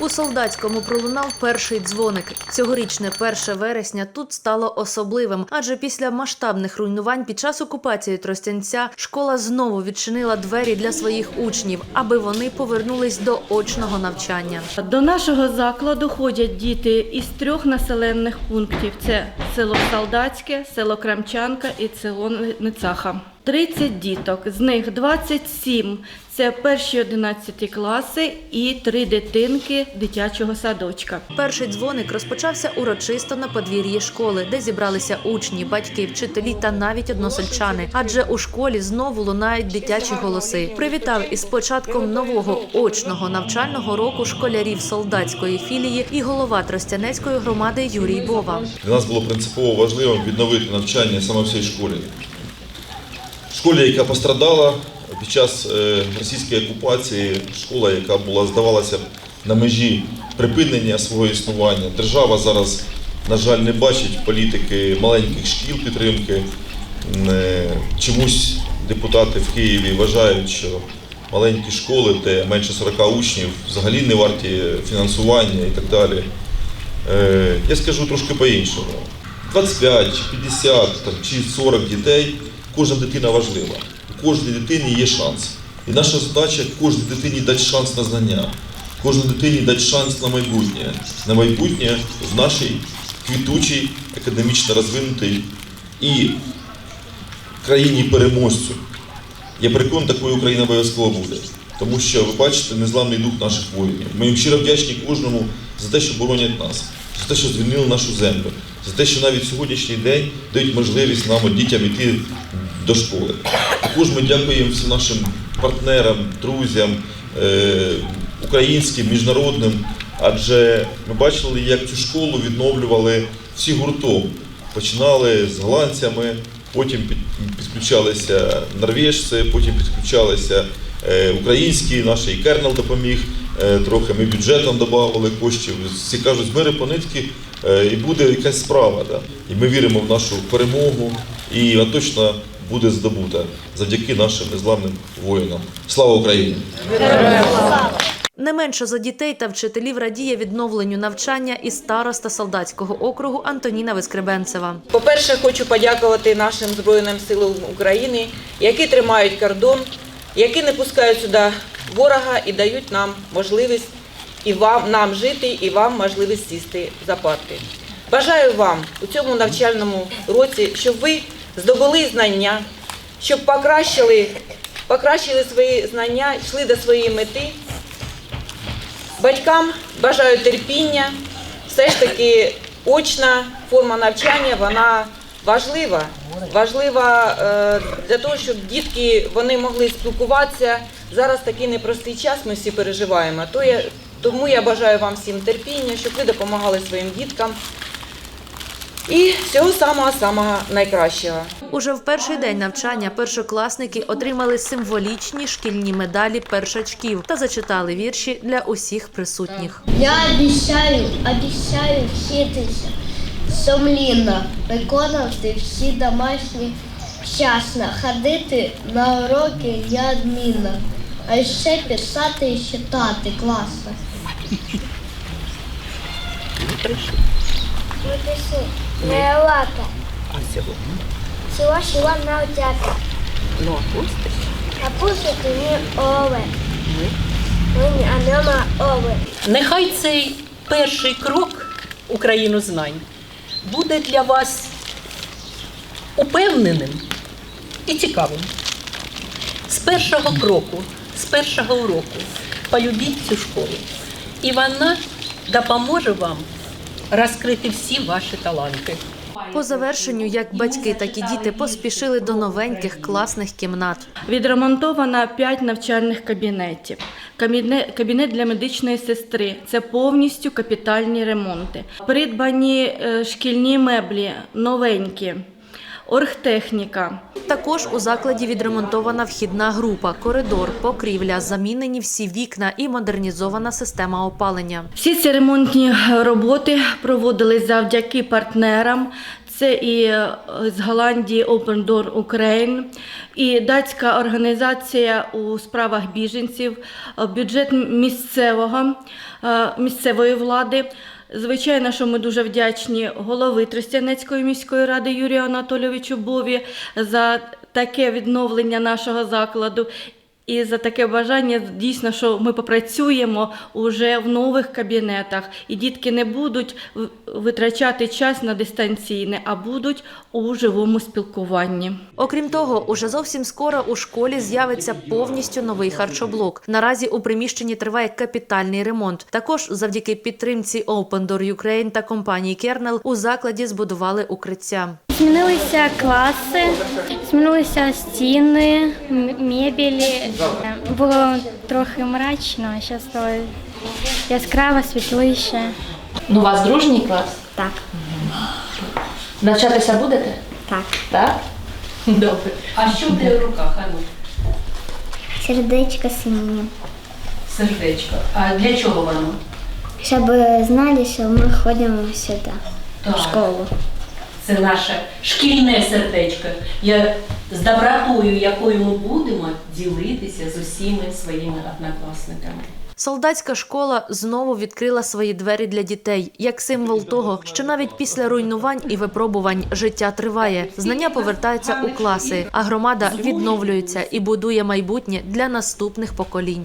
У солдатському пролунав перший дзвоник. Цьогорічне 1 вересня тут стало особливим, адже після масштабних руйнувань під час окупації Тростянця школа знову відчинила двері для своїх учнів, аби вони повернулись до очного навчання. До нашого закладу ходять діти із трьох населених пунктів: це село Солдатське, село Крамчанка і село Ницаха. 30 діток, з них 27 – це перші 11 класи і три дитинки дитячого садочка. Перший дзвоник розпочався урочисто на подвір'ї школи, де зібралися учні, батьки, вчителі та навіть односельчани. Адже у школі знову лунають дитячі голоси. Привітав із початком нового очного навчального року школярів солдатської філії і голова Тростянецької громади Юрій Бова. Для нас було принципово важливим відновити навчання саме в цій школі. Школі, яка пострадала під час е, російської окупації, школа, яка була, здавалося, б, на межі припинення свого існування. Держава зараз, на жаль, не бачить політики маленьких шкіл підтримки. Е, Чомусь депутати в Києві вважають, що маленькі школи, де менше 40 учнів, взагалі не варті фінансування і так далі. Е, Я скажу трошки по-іншому. 25, чи 50 чи 40 дітей, кожна дитина важлива. У кожній дитині є шанс. І наша задача кожній дитині дати шанс на знання, кожній дитині дати шанс на майбутнє, на майбутнє в нашій квітучій, академічно розвинутій і країні переможцю. Я переконаний, такою Україна обов'язково буде. Тому що ви бачите незламний дух наших воїнів. Ми їм щиро вдячні кожному за те, що боронять нас, за те, що звільнили нашу землю, за те, що навіть сьогоднішній день дають можливість нам, дітям йти до школи. Також ми дякуємо всім нашим партнерам, друзям, е, українським, міжнародним, адже ми бачили, як цю школу відновлювали всі гуртом. Починали з голландцями, потім під- підключалися норвежці, потім підключалися е, українські, наш і Кернел допоміг е, трохи. Ми бюджетом додавали коштів. Всі кажуть, з мири по нитки і буде якась справа. Да? І ми віримо в нашу перемогу, і точно буде здобута завдяки нашим незламним воїнам. Слава Україні! Не менше за дітей та вчителів радіє відновленню навчання і староста солдатського округу Антоніна Вискребенцева. По-перше, хочу подякувати нашим Збройним силам України, які тримають кордон, які не пускають сюди ворога і дають нам можливість і вам нам жити, і вам можливість сісти за парти. Бажаю вам у цьому навчальному році, щоб ви здобули знання, щоб покращили, покращили свої знання, йшли до своєї мети. Батькам бажаю терпіння. Все ж таки очна форма навчання вона важлива. Важлива е, для того, щоб дітки вони могли спілкуватися. Зараз такий непростий час, ми всі переживаємо. То я, тому я бажаю вам всім терпіння, щоб ви допомагали своїм діткам. І всього самого самого найкращого. Уже в перший день навчання першокласники отримали символічні шкільні медалі першачків та зачитали вірші для усіх присутніх. Я обіцяю, обіцяю вчитися сумлінно, виконувати всі домашні вчасно, ходити на уроки неодмінно, а ще писати і читати класно. Напиши, не лака. А сьогодні? Сьогодні на утята. Ну, а пустити не ове. Ми, а нема ове. Нехай цей перший крок у країну знань буде для вас упевненим і цікавим. З першого кроку, з першого уроку полюбіть цю школу, і вона допоможе вам розкрити всі ваші таланти. По завершенню, як батьки, так і діти поспішили до новеньких класних кімнат. Відремонтовано 5 навчальних кабінетів. Кабінет, кабінет для медичної сестри це повністю капітальні ремонти. Придбані е, шкільні меблі новенькі, оргтехніка. Також у закладі відремонтована вхідна група, коридор, покрівля, замінені всі вікна і модернізована система опалення. Всі ці ремонтні роботи проводились завдяки партнерам. Це і е, з Голландії Open Door Ukraine, і датська організація у справах біженців, е, бюджет місцевого, е, місцевої влади. Звичайно, що ми дуже вдячні голови Тростянецької міської ради Юрію Анатолійовичу Бові за таке відновлення нашого закладу. І за таке бажання дійсно, що ми попрацюємо уже в нових кабінетах, і дітки не будуть витрачати час на дистанційне, а будуть у живому спілкуванні. Окрім того, уже зовсім скоро у школі з'явиться повністю новий харчоблок. Наразі у приміщенні триває капітальний ремонт. Також завдяки підтримці Open Door Ukraine та компанії Kernel у закладі збудували укриття. Змінилися класи, змінилися стіни, мебелі. Було трохи мрачно, а зараз стало яскраво, світліше. Ну, у вас дружній клас? Так, Навчатися будете? так. Так? Добре. А що в тебе в руках, Ану? Сердечко синє. Сердечко. А для чого воно? Щоб знали, що ми ходимо сюди, Так. в школу. Це наше шкільне сердечко. Я з добротою, якою ми будемо ділитися з усіма своїми однокласниками. Солдатська школа знову відкрила свої двері для дітей як символ того, що навіть після руйнувань і випробувань життя триває. Знання повертаються у класи, а громада відновлюється і будує майбутнє для наступних поколінь.